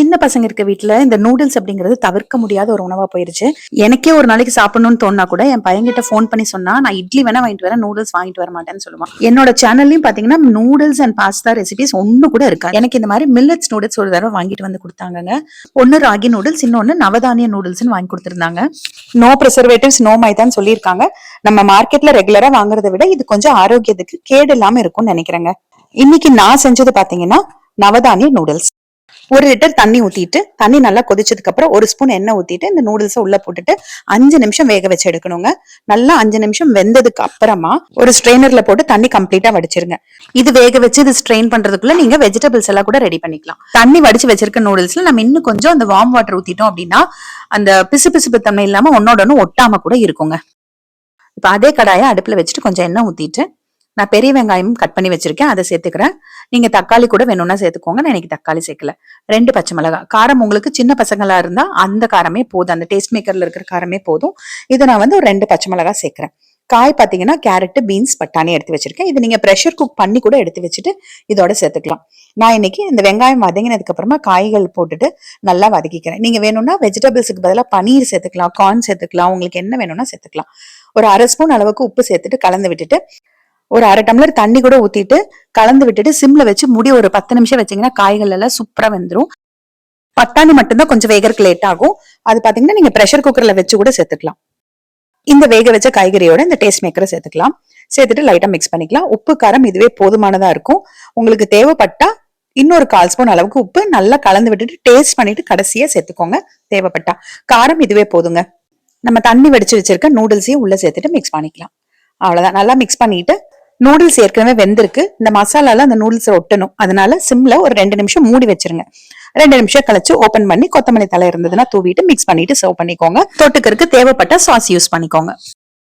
சின்ன பசங்க இருக்க வீட்ல இந்த நூடுல்ஸ் அப்படிங்கிறது தவிர்க்க முடியாத ஒரு உணவா போயிருச்சு. எனக்கே ஒரு நாளைக்கு சாப்பிடணும்னு தோணா கூட என் பையன்கிட்ட ஃபோன் பண்ணி சொன்னா நான் இட்லி வேணா வாங்கிட்டு வரேன் நூடுல்ஸ் வாங்கிட்டு வர மாட்டேன்னு சொல்லுவான் என்னோட சேனல்லையும் பாத்தீங்கன்னா நூடுல்ஸ் அண்ட் பாஸ்தா ரெசிபிஸ் ஒண்ணு கூட இருக்கா? எனக்கு இந்த மாதிரி மில்லட்ஸ் நூடுல்ஸ் ஒரு தடவை வாங்கிட்டு வந்து கொடுத்தாங்க ஒன்னு ராகி நூடுல்ஸ் இன்னொன்னு நவதானிய நூடுல்ஸ்னு வாங்கி கொடுத்திருந்தாங்க. நோ ப்ரிசர்வேட்டிவ்ஸ் நோ மைதான்னு சொல்லியிருக்காங்க. நம்ம மார்க்கெட்ல ரெகுலரா வாங்குறதை விட இது கொஞ்சம் ஆரோக்கியத்துக்கு கேடு இல்லாம இருக்கும்னு நினைக்கிறேங்க. இன்னைக்கு நான் செஞ்சது பாத்தீங்கன்னா நவதானிய நூடுல்ஸ் ஒரு லிட்டர் தண்ணி ஊத்திட்டு தண்ணி நல்லா கொதிச்சதுக்கு அப்புறம் ஒரு ஸ்பூன் எண்ணெய் ஊத்திட்டு இந்த நூடுல்ஸை உள்ள போட்டுட்டு அஞ்சு நிமிஷம் வேக வச்சு எடுக்கணுங்க. நல்லா அஞ்சு நிமிஷம் வெந்ததுக்கு அப்புறமா ஒரு ஸ்ட்ரெயினர்ல போட்டு தண்ணி கம்ப்ளீட்டா வடிச்சிருங்க. இது வேக வச்சு இது ஸ்ட்ரெயின் பண்றதுக்குள்ள நீங்க வெஜிடபிள்ஸ் எல்லாம் கூட ரெடி பண்ணிக்கலாம். தண்ணி வடிச்சு வச்சிருக்க நூடுல்ஸ்ல நம்ம இன்னும் கொஞ்சம் அந்த வார்ம் வாட்டர் ஊத்திட்டோம் அப்படின்னா அந்த பிசு பிசுப்பு தன்மை இல்லாம ஒன்னோட ஒன்று ஒட்டாம கூட இருக்குங்க. இப்ப அதே கடாயை அடுப்புல வச்சுட்டு கொஞ்சம் எண்ணெய் ஊத்திட்டு நான் பெரிய வெங்காயம் கட் பண்ணி வச்சிருக்கேன் அதை சேர்த்துக்கிறேன். நீங்க தக்காளி கூட வேணும்னா சேர்த்துக்கோங்க. நான் இன்னைக்கு தக்காளி சேர்க்கல. ரெண்டு பச்சை மிளகாய். காரம் உங்களுக்கு சின்ன பசங்களா இருந்தா அந்த காரமே போதும். அந்த டேஸ்ட் மேக்கர்ல இருக்கிற காரமே போதும். இதை நான் வந்து ஒரு ரெண்டு பச்சை மிளகாய் சேர்க்கிறேன். காய் பார்த்தீங்கன்னா கேரட்டு பீன்ஸ் பட்டாணி எடுத்து வச்சிருக்கேன். இது நீங்கள் ப்ரெஷர் குக் பண்ணி கூட எடுத்து வச்சுட்டு இதோட சேர்த்துக்கலாம். நான் இன்னைக்கு இந்த வெங்காயம் வதங்கினதுக்கு அப்புறமா காய்கள் போட்டுட்டு நல்லா வதக்கிக்கிறேன். நீங்கள் வேணும்னா வெஜிடபிள்ஸுக்கு பதிலாக பனீர் சேர்த்துக்கலாம் கார்ன் சேர்த்துக்கலாம் உங்களுக்கு என்ன வேணும்னா சேர்த்துக்கலாம். ஒரு அரை ஸ்பூன் அளவுக்கு உப்பு சேர்த்துட்டு கலந்து விட்டுட்டு ஒரு அரை டம்ளர் தண்ணி கூட ஊத்திட்டு கலந்து விட்டுட்டு சிம்ல வச்சு முடி ஒரு பத்து நிமிஷம் வச்சீங்கன்னா காய்கள் எல்லாம் சூப்பரா வந்துடும் பட்டாணி மட்டும்தான் கொஞ்சம் வேகறதுக்கு லேட் ஆகும். அது பாத்தீங்கன்னா நீங்க ப்ரெஷர் குக்கர்ல வச்சு கூட சேர்த்துக்கலாம். இந்த வேக வச்ச காய்கறியோட இந்த டேஸ்ட் மேக்கரை சேர்த்துக்கலாம். சேர்த்துட்டு லைட்டா மிக்ஸ் பண்ணிக்கலாம். உப்பு காரம் இதுவே போதுமானதா இருக்கும். உங்களுக்கு தேவைப்பட்டா இன்னொரு கால் ஸ்பூன் அளவுக்கு உப்பு நல்லா கலந்து விட்டுட்டு டேஸ்ட் பண்ணிட்டு கடைசியா சேர்த்துக்கோங்க. தேவைப்பட்டா. காரம் இதுவே போதுங்க. நம்ம தண்ணி வடிச்சு வச்சிருக்க நூடுல்ஸையும் உள்ள சேர்த்துட்டு மிக்ஸ் பண்ணிக்கலாம். அவ்வளவுதான். நல்லா மிக்ஸ் பண்ணிட்டு நூடுல்ஸ் ஏற்கனவே வெந்திருக்கு. இந்த மசாலால அந்த நூடுல்ஸ் ஒட்டணும். அதனால சிம்ல ஒரு ரெண்டு நிமிஷம் மூடி வச்சிருங்க. ரெண்டு நிமிஷம் கழிச்சு ஓபன் பண்ணி கொத்தமல்லி தலை இருந்ததுன்னா தூவிட்டு மிக்ஸ் பண்ணிட்டு சர்வ் பண்ணிக்கோங்க. தொட்டுக்கிறதுக்கு தேவைப்பட்ட சாஸ் யூஸ் பண்ணிக்கோங்க.